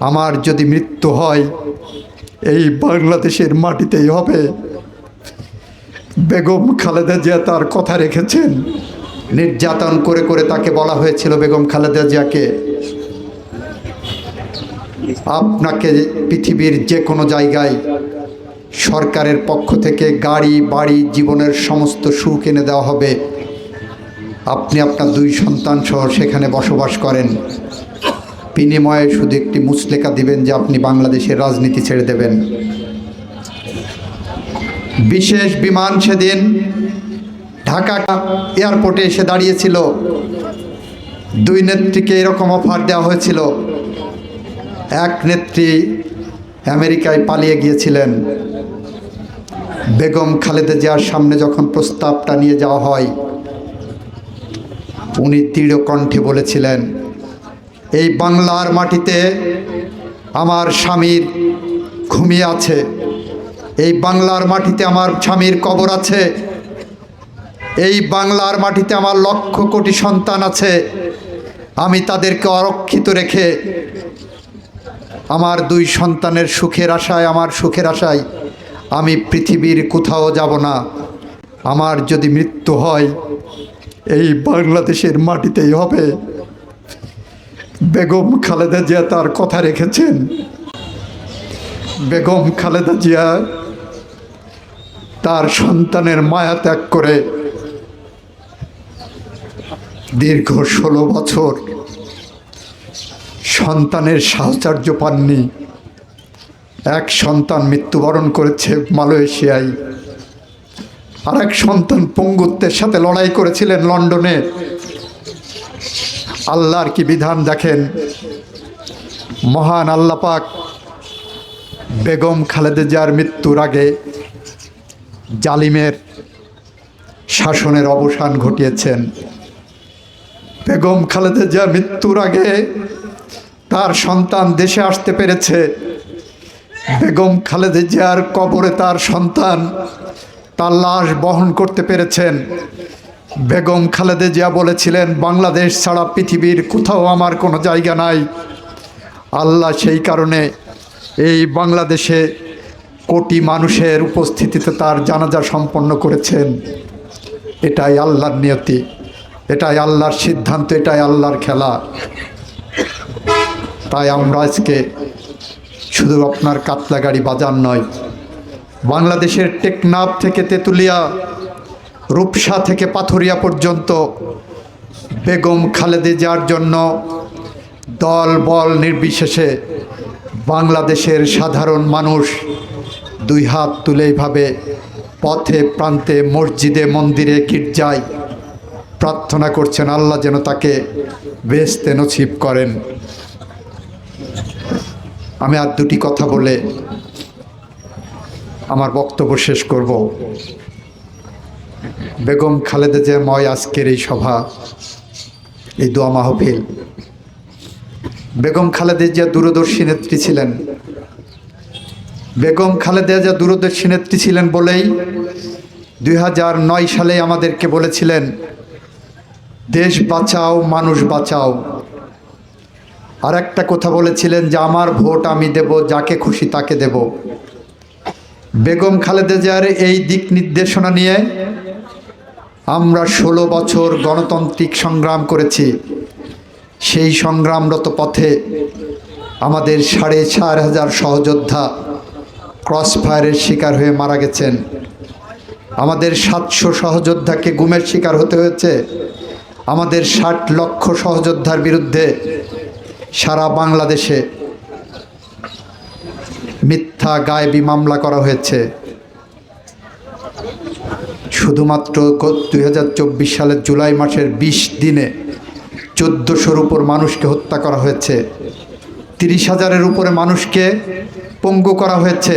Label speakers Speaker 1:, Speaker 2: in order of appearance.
Speaker 1: আমার যদি মৃত্যু হয়, এই বাংলাদেশের মাটিতেই হবে। বেগম খালেদা জিয়া তার কথা রেখেছেন। নির্যাতন করে করে তাকে বলা হয়েছিল বেগম খালেদা জিয়াকে। আপনাকে পৃথিবীর যে কোনো জায়গায় সরকারের পক্ষ থেকে গাড়ি, বাড়ি, জীবনের সমস্ত সুখ এনে দেওয়া হবে। আপনি আপনার দুই সন্তান সহ সেখানে বসবাস করেন। বিনিময়ে শুধু একটি মুসলেখা দিবেন যে আপনি বাংলাদেশের রাজনীতি ছেড়ে দেবেন। বিশেষ বিমান সেদিন ঢাকা এয়ারপোর্টে এসে দাঁড়িয়েছিল। দুই নেত্রীকে এরকম অফার দেওয়া হয়েছিল। এক নেত্রী আমেরিকায় পালিয়ে গিয়েছিলেন। বেগম খালেদা জিয়ার সামনে যখন প্রস্তাবটা নিয়ে যাওয়া হয়, উনি দৃঢ় কণ্ঠে বলেছিলেন এই বাংলার মাটিতে আমার স্বামীর ঘুমিয়ে আছে। এই বাংলার মাটিতে আমার স্বামীর কবর আছে। এই বাংলার মাটিতে আমার লক্ষ কোটি সন্তান আছে। আমি তাদেরকে অরক্ষিত রেখে আমার দুই সন্তানের সুখের আশায়, আমার সুখের আশায় আমি পৃথিবীর কোথাও যাব না। আমার যদি মৃত্যু হয়, এই বাংলাদেশের মাটিতেই হবে। বেগম খালেদা জিয়া তার কথা রেখেছেন। বেগম খালেদা জিয়া তার সন্তানের মায়া ত্যাগ করে দীর্ঘ ষোলো বছর সন্তানের সাহচর্য পাননি। এক সন্তান মৃত্যুবরণ করেছে মালয়েশিয়ায়। আর এক সন্তান পঙ্গুত্বের সাথে লড়াই করেছিলেন লন্ডনে। আল্লাহর কি বিধান দেখেন? মহান আল্লাপাক বেগম খালেদা জিয়ার মৃত্যুর আগে জালিমের শাসনের অবসান ঘটিয়েছেন। বেগম খালেদা জিয়া মৃত্যুর আগে তার সন্তান দেশে আসতে পেরেছে। বেগম খালেদা জিয়ার কবরে তার সন্তান তার লাশ বহন করতে পেরেছেন। বেগম খালেদে জিয়া বলেছিলেন, বাংলাদেশ ছাড়া পৃথিবীর কোথাও আমার কোনো জায়গা নাই। আল্লাহ সেই কারণে এই বাংলাদেশে কোটি মানুষের উপস্থিতিতে তার জানাজা সম্পন্ন করেছেন। এটাই আল্লাহর নিয়তি, এটাই আল্লাহর সিদ্ধান্ত, এটাই আল্লাহর খেলা। তাই আমরা আজকে শুধু আপনার কাতলা গাড়ি বাজার নয়, বাংলাদেশের টেকনাফ থেকে তেঁতুলিয়া রূপসা থেকে পাথরিয়া পর্যন্ত বেগম খালেদে যাওয়ার জন্য দল বল নির্বিশেষে বাংলাদেশের সাধারণ মানুষ দুই হাত তুলে এইভাবে পথে, প্রান্তে, মসজিদে, মন্দিরে গির্জায় প্রার্থনা করছেন। আল্লাহ যেন তাকে বেস্তে নছিব করেন। আমি আর দুটি কথা বলে আমার বক্তব্য শেষ করব। বেগম খালেদা যে ময় আজকের এই সভা, এই দোয়া মাহফিল। বেগম খালেদা জিয়া দূরদর্শী নেত্রী ছিলেন। বেগম খালেদা জিয়া দূরদর্শী নেত্রী ছিলেন বলেই দুই সালে আমাদেরকে বলেছিলেন, দেশ বাঁচাও, মানুষ বাঁচাও। আর একটা কথা বলেছিলেন যে, আমার ভোট আমি দেব, যাকে খুশি তাকে দেব। বেগম খালেদা জিয়ার এই দিক নির্দেশনা নিয়ে আমরা ষোলো বছর গণতান্ত্রিক সংগ্রাম করেছি। সেই সংগ্রামরত পথে আমাদের সাড়ে চার হাজার সহযোদ্ধা ক্রস ফায়ারের শিকার হয়ে মারা গেছেন। আমাদের সাতশো সহযোদ্ধাকে গুমের শিকার হতে হয়েছে। আমাদের ষাট লক্ষ সহযোদ্ধার বিরুদ্ধে সারা বাংলাদেশে মিথ্যা গায়েবী মামলা করা হয়েছে। শুধুমাত্র দু হাজার চব্বিশ সালের জুলাই মাসের ২০ দিনে চোদ্দোশোর উপর মানুষকে হত্যা করা হয়েছে। তিরিশ হাজারের উপরে মানুষকে পঙ্গু করা হয়েছে।